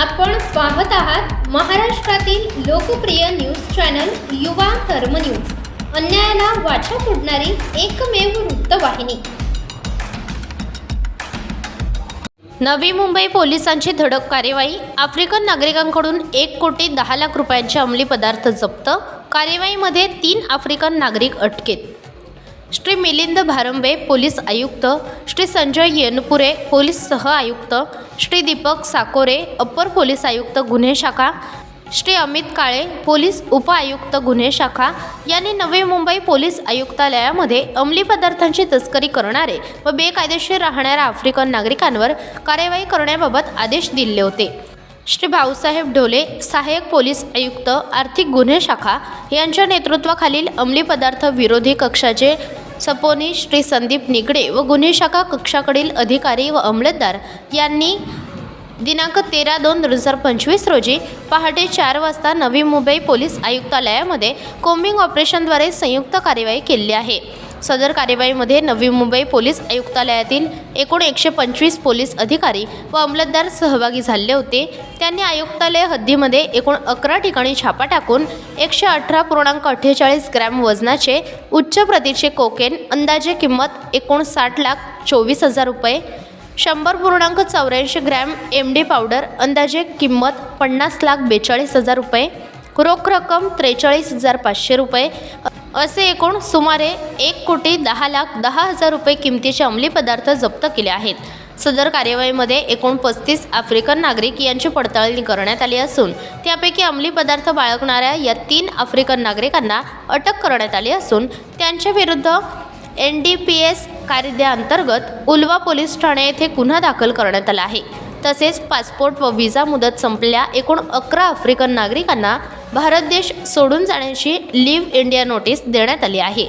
आपण पाहत आहात महाराष्ट्रातील लोकप्रिय न्यूज चॅनल युवा धर्म न्यूज. अन्यायाला वाचा फोडणारी एकमेव वृत्तवाहिनी. नवी मुंबई पोलिसांची धडक कार्यवाही. आफ्रिकन नागरिकांकडून एक कोटी दहा लाख रुपयांचे अंमली पदार्थ जप्त. कार्यवाहीमध्ये तीन आफ्रिकन नागरिक अटकेत. श्री मिलिंद भारंबे पोलीस आयुक्त. श्री संजय येनपुरे पोलीस सह आयुक्त. श्री दीपक साकोरे अप्पर पोलीस आयुक्त गुन्हे शाखा. श्री अमित काळे पोलीस उपआयुक्त गुन्हे शाखा. यांनी नवी मुंबई पोलीस आयुक्तालयामध्ये अंमली पदार्थांची तस्करी करणारे व बेकायदेशीर राहणाऱ्या आफ्रिकन नागरिकांवर कार्यवाही करण्याबाबत आदेश दिले होते. श्री भाऊसाहेब ढोले सहाय्यक पोलीस आयुक्त आर्थिक गुन्हे शाखा यांच्या नेतृत्वाखालील अंमली पदार्थ विरोधी कक्षाचे सपोनी श्री संदीप निगडे व गुन्हे शाखा कक्षाकडील अधिकारी व अंमलदार यांनी दिनांक तेरा दोन दोन हजार पंचवीस रोजी पहाटे चार वाजता नवी मुंबई पोलीस आयुक्तालयामध्ये कोम्बिंग ऑपरेशनद्वारे संयुक्त कार्यवाही केली आहे. सदर कार्यवाहीमध्ये नवी मुंबई पोलीस आयुक्तालयातील एकूण एकशे पंचवीस पोलीस अधिकारी व अंमलदार सहभागी झाले होते. त्यांनी आयुक्तालय हद्दीमध्ये एकूण अकरा ठिकाणी छापा टाकून एकशे अठरा पूर्णांक अठ्ठेचाळीस ग्रॅम वजनाचे उच्च प्रतीचे कोकेन अंदाजे किंमत एकूण साठ लाख चोवीस हजार रुपये शंभर पूर्णांक चौऱ्याऐंशी ग्रॅम एम डी पावडर अंदाजे किंमत पन्नास लाख बेचाळीस हजार रुपये रोख रक्कम त्रेचाळीस हजार पाचशे रुपये असे एकूण सुमारे एक कोटी दहा लाख दहा हजार रुपये किमतीचे अंमली पदार्थ जप्त केले आहेत. सदर कार्यवाहीमध्ये एकूण पस्तीस आफ्रिकन नागरिक यांची पडताळणी करण्यात आली असून त्यापैकी अंमली पदार्थ बाळगणाऱ्या या तीन आफ्रिकन नागरिकांना अटक करण्यात आली असून त्यांच्या विरुद्ध एन डी पी एस कायद्याअंतर्गत उल्वा पोलीस ठाणे येथे गुन्हा दाखल करण्यात आला आहे. तसेच पासपोर्ट व व्हिसा मुदत संपलेल्या एकूण अकरा आफ्रिकन नागरिकांना भारत देश सोडून जाण्याची लिव्ह इंडिया नोटीस देण्यात आली आहे.